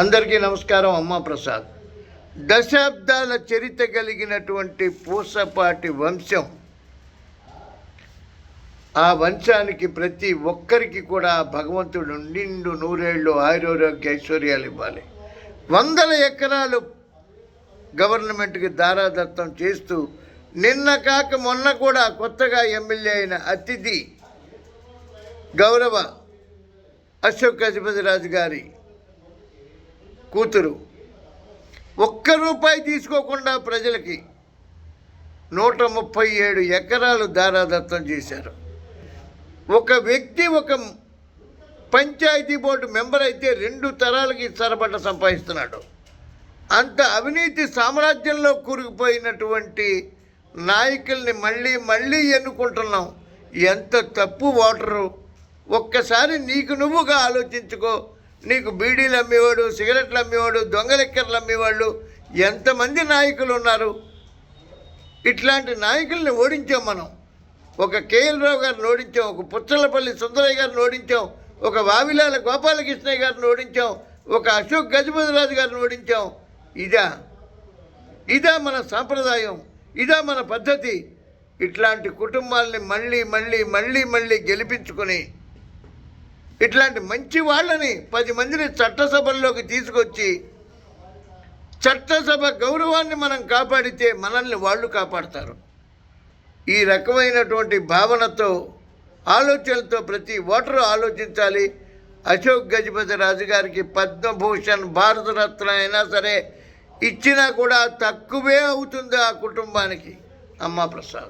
అందరికీ నమస్కారం అమ్మా ప్రసాద్. దశాబ్దాల చరిత్ర కలిగినటువంటి పూసపాటి వంశం ఆ వంశానికి ప్రతి ఒక్కరికి కూడా భగవంతుడు నిండు నూరేళ్ళు ఆయురోగ్య ఐశ్వర్యాలు ఇవ్వాలి. వందల ఎకరాలు గవర్నమెంట్కి దారాదత్తం చేస్తూ నిన్న కాక మొన్న కూడా కొత్తగా ఎమ్మెల్యే అయిన అతిథి గౌరవ అశోక్ గజపతిరాజు గారి కూతురు. ఒక్క రూపాయి తీసుకోకుండా ప్రజలకి నూట ముప్పై ఏడు ఎకరాలు దారాదత్తం చేశారు. ఒక వ్యక్తి ఒక పంచాయతీ బోర్డు మెంబర్ అయితే రెండు తరాలకి సరబడ్డ సంపాదిస్తున్నాడు. అంత అవినీతి సామ్రాజ్యంలో కూరుకుపోయినటువంటి నాయకుల్ని మళ్ళీ మళ్ళీ ఎన్నుకుంటున్నాం. ఎంత తప్పు ఓటరు ఒక్కసారి నీకు నువ్వుగా ఆలోచించుకో. నీకు బీడీలు అమ్మేవాడు సిగరెట్లు అమ్మేవాడు దొంగలెక్కర్లు అమ్మేవాళ్ళు ఎంతమంది నాయకులు ఉన్నారు? ఇట్లాంటి నాయకుల్ని ఓడించాం మనం. ఒక కేఎల్ రావు గారిని ఓడించాం ఒక పుచ్చలపల్లి సుందరయ్య గారిని ఓడించాం ఒక వావిలాల గోపాలకృష్ణయ్య గారిని ఓడించాం ఒక అశోక్ గజపతిరాజు గారిని ఓడించాం. ఇదా. ఇదా మన సాంప్రదాయం ఇదా మన పద్ధతి. ఇట్లాంటి కుటుంబాలని మళ్ళీ మళ్ళీ మళ్ళీ మళ్ళీ గెలిపించుకొని ఇట్లాంటి మంచి వాళ్ళని పది మందిని చట్టసభల్లోకి తీసుకొచ్చి చట్టసభ గౌరవాన్ని మనం కాపాడితే మనల్ని వాళ్ళు కాపాడతారు. ఈ రకమైనటువంటి భావనతో ఆలోచనలతో ప్రతి ఓటరు ఆలోచించాలి. అశోక్ గజపతి రాజు గారికి పద్మభూషణ్ భారతరత్న అయినా సరే ఇచ్చినా కూడా తక్కువే అవుతుంది ఆ కుటుంబానికి. అమ్మా ప్రసాద్.